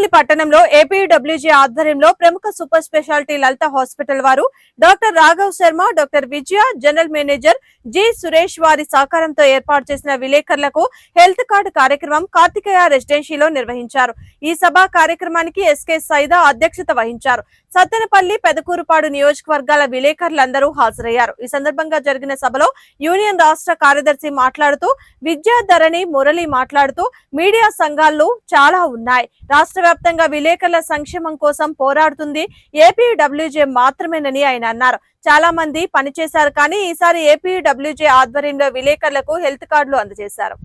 సత్తెనపల్లి పట్టణంలో ఏపీడబ్ల్యూజీ ఆధ్వర్యంలో ప్రముఖ సూపర్ స్పెషాలిటీ లలిత హాస్పిటల్ వారు doctor Raghav Sharma doctor Vijaya general manager G Suresh వారి సహకారంతో ఏర్పాటు చేసిన విలేకరులకు హెల్త్ కార్డు కార్యక్రమం కార్తికేయ రెసిడెన్సీలో నిర్వహించారు. ఈ సభా కార్యక్రమానికి ఎస్కే సైదా అధ్యక్షత వహించారు. సత్తెనపల్లి పెదకూరుపాడు నియోజకవర్గాల విలేకరులందరూ హాజరయ్యారు. ఈ సందర్భంగా జరిగిన సభలో యూనియన్ రాష్ట్ర కార్యదర్శి మాట్లాడుతూ విద్యాధరణి మురళి మాట్లాడుతూ మీడియా సంఘాలు చాలా ఉన్నాయి. రాష్ట్ర వ్యాప్తంగా విలేకరుల సంక్షేమం కోసం పోరాడుతుంది. ఏపీడబ్ల్యూజే మాత్రమేనని ఆయన అన్నారు. చాలా మంది పనిచేశారు కానీ ఈసారి ఏపీడబ్ల్యూజే ఆధ్వర్యంలో విలేకరులకు హెల్త్ కార్డులు అందజేశారు.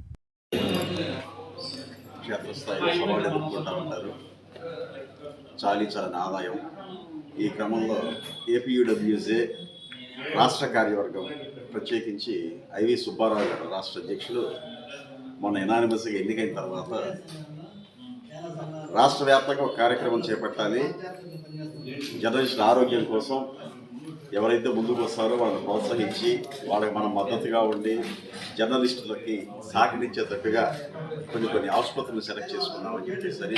చాలీ చాలని ఆదాయం. ఈ క్రమంలో ఏపీయూడబ్ల్యూజే రాష్ట్ర కార్యవర్గం ప్రత్యేకించి ఐవి సుబ్బారావు గారు రాష్ట్ర అధ్యక్షులు మొన్న ఎనానిమస్గా ఎన్నికైన తర్వాత రాష్ట్ర వ్యాప్తంగా ఒక కార్యక్రమం చేపట్టాలి. జర్నలిస్టుల ఆరోగ్యం కోసం ఎవరైతే ముందుకు వస్తారో వాళ్ళని ప్రోత్సహించి వాళ్ళకి మనం మద్దతుగా ఉండి జర్నలిస్టులకి సహకరించేటట్టుగా కొన్ని కొన్ని ఆసుపత్రులు సెలెక్ట్ చేసుకున్నామని చెప్పేసరి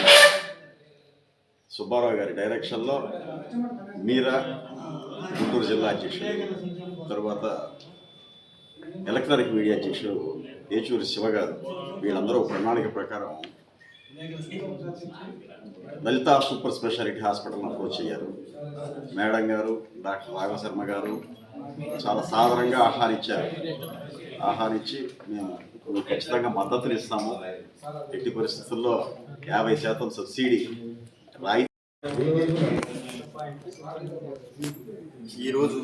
సుబ్బారావు గారి డైరెక్షన్లో మీరా గుంటూరు జిల్లా అధ్యక్షుడు తర్వాత ఎలక్ట్రానిక్ మీడియా అధ్యక్షుడు ఏచూరి శివ గారు వీళ్ళందరూ ప్రణాళిక ప్రకారం Lalitha super speciality hospital approach అయ్యారు. మేడం గారు డాక్టర్ రాఘవశర్మ గారు చాలా సాధారణంగా ఆహ్వానించారు ఆహ్వానించి మేము ఖచ్చితంగా మద్దతుని ఇస్తాము. ఎట్టి పరిస్థితుల్లో యాభై శాతం సబ్సిడీ రాయి ఈరోజు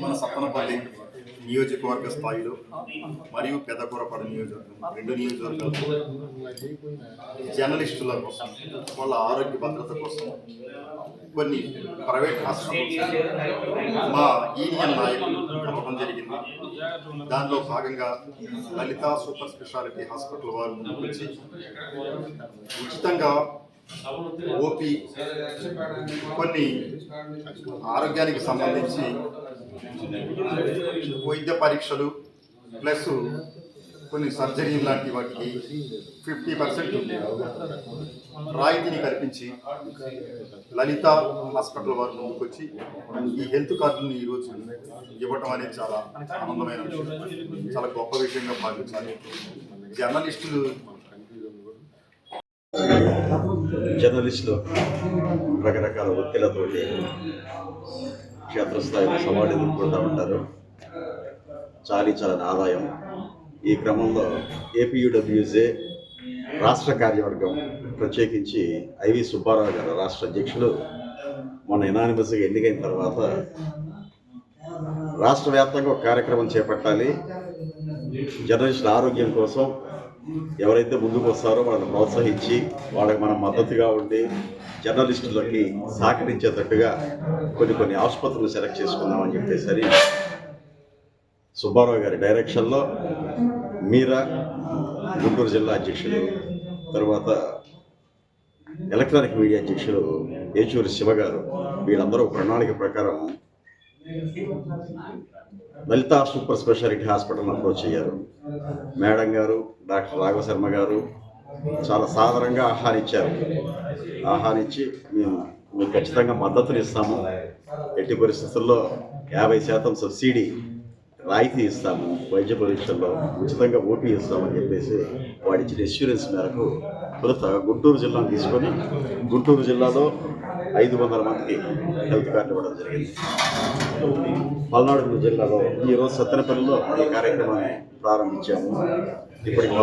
మన సత్తనపల్లి నియోజకవర్గ స్థాయిలో మరియు పెద్దకూరపాడు నియోజకవర్గం రెండు నియోజకవర్గాలు జర్నలిస్టుల కోసం వాళ్ళ ఆరోగ్య భద్రత కోసం కొన్ని ప్రైవేట్ హాస్పిటల్స్ మా ఈనియన్ నాయకులు కలవడం జరిగింది. దానిలో భాగంగా లలిత సూపర్ స్పెషాలిటీ హాస్పిటల్ వారు ముందుకు వచ్చి ఉచితంగా ఓపీ కొన్ని ఆరోగ్యానికి సంబంధించి వైద్య పరీక్షలు ప్లస్ కొన్ని సర్జరీ లాంటి వాటికి ఫిఫ్టీ పర్సెంట్ రాయితీని కల్పించి లలిత హాస్పిటల్ వారు ముందుకొచ్చి ఈ హెల్త్ కార్డుని ఈరోజు ఇవ్వటం అనేది చాలా ఆనందమైన విషయం. చాలా గొప్ప విషయంగా భావించాలి. జర్నలిస్టులు జర్నలిస్టులు రకరకాల ఒత్తిళ్ళతోటి క్షేత్రస్థాయిలో సవాళ్ళు ఎదుర్కొంటూ ఉంటారు. చాలీ చాలని ఆదాయం. ఈ క్రమంలో ఏపీయూడబ్ల్యూజే రాష్ట్ర కార్యవర్గం ప్రత్యేకించి ఐవి సుబ్బారావు గారు రాష్ట్ర అధ్యక్షులు. మొన్న ఎనానిమస్గా ఎన్నికైన తర్వాత రాష్ట్ర వ్యాప్తంగా ఒక కార్యక్రమం చేపట్టాలి. జర్నలిస్టుల ఆరోగ్యం కోసం ఎవరైతే ముందుకు వస్తారో వాళ్ళని ప్రోత్సహించి వాళ్ళకి మనం మద్దతుగా ఉండి జర్నలిస్టులకి సహకరించేటట్టుగా కొన్ని కొన్ని ఆసుపత్రులు సెలెక్ట్ చేసుకుందామని చెప్పేసరి సుబ్బారావు గారి డైరెక్షన్లో మీరా గుంటూరు జిల్లా అధ్యక్షుడు తర్వాత ఎలక్ట్రానిక్ మీడియా అధ్యక్షులు ఏచూరి శివ గారు వీళ్ళందరూ ప్రణాళిక ప్రకారం Lalitha super speciality hospital approach అయ్యారు. మేడం గారు డాక్టర్ రాఘవ శర్మ గారు చాలా సాధారణంగా ఆహ్వానించారు ఆహ్వానించి మేము మీకు ఖచ్చితంగా మద్దతులు ఇస్తాము. ఎట్టి పరిస్థితుల్లో యాభై శాతం సబ్సిడీ రాయితీ ఇస్తాము. వైద్య పరీక్షల్లో ఉచితంగా ఓపీ ఇస్తామని చెప్పేసి వాడిచ్చిన ఇన్సూరెన్స్ మేరకు తొలుత గుంటూరు జిల్లాను తీసుకొని గుంటూరు జిల్లాలో ఐదు వందల మందికి హెల్త్ కార్డు ఇవ్వడం జరిగింది. పల్నాడు జిల్లాలో ఈరోజు సత్తెనపల్లిలో ఈ కార్యక్రమాన్ని ప్రారంభించాము. ఇప్పటికి